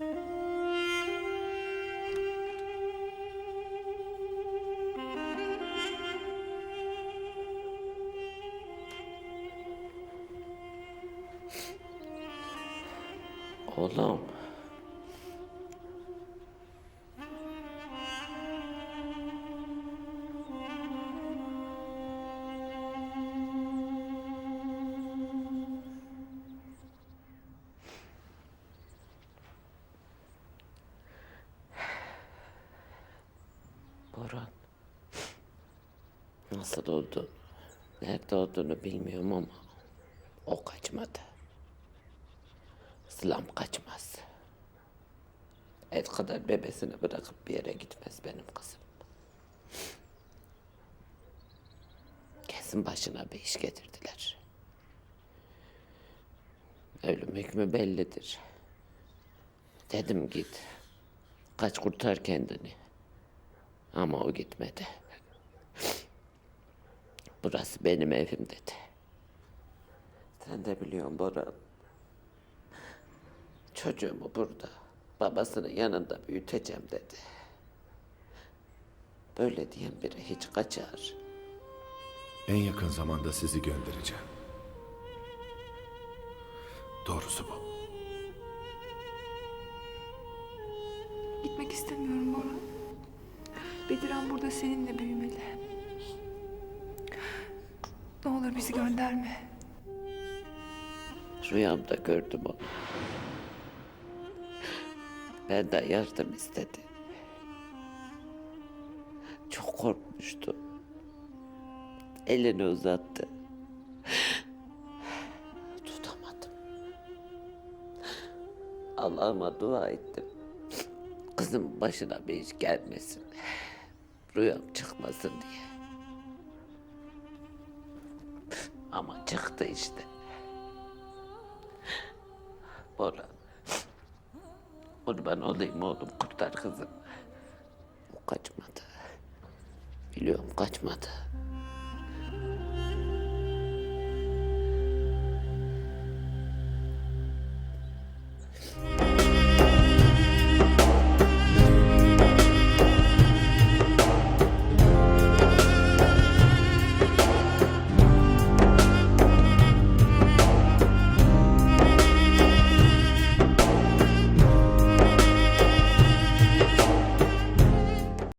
Oğlum. Boran. Nasıl oldu? Nerede olduğunu bilmiyorum ama o kaçmadı. İslam kaçmaz. El kadar bebesini bırakıp bir yere gitmez benim kızım. Kesin başına bir iş getirdiler. Ölüm hükmü bellidir. Dedim git. Kaç kurtar kendini. Ama o gitmedi. Burası benim evim dedi. Sen de biliyorsun Boran. Çocuğumu burada, babasının yanında büyüteceğim dedi. Böyle diyen biri hiç kaçar. En yakın zamanda sizi göndereceğim. Doğrusu bu. Gitmek istemiyorum Bora. Bediran burada seninle büyümeli. Ne olur bizi gönderme. Rüyamda gördüm onu. Benden yardım istedi. Çok korkmuştu. Elini uzattı. Tutamadım. Allah'ıma dua ettim. Kızım başına bir iş gelmesin. Rüyam çıkmasın diye. Ama çıktı işte. Bora. Kurban olayım oğlum kurtar kızım. O kaçmadı. Biliyorum kaçmadı.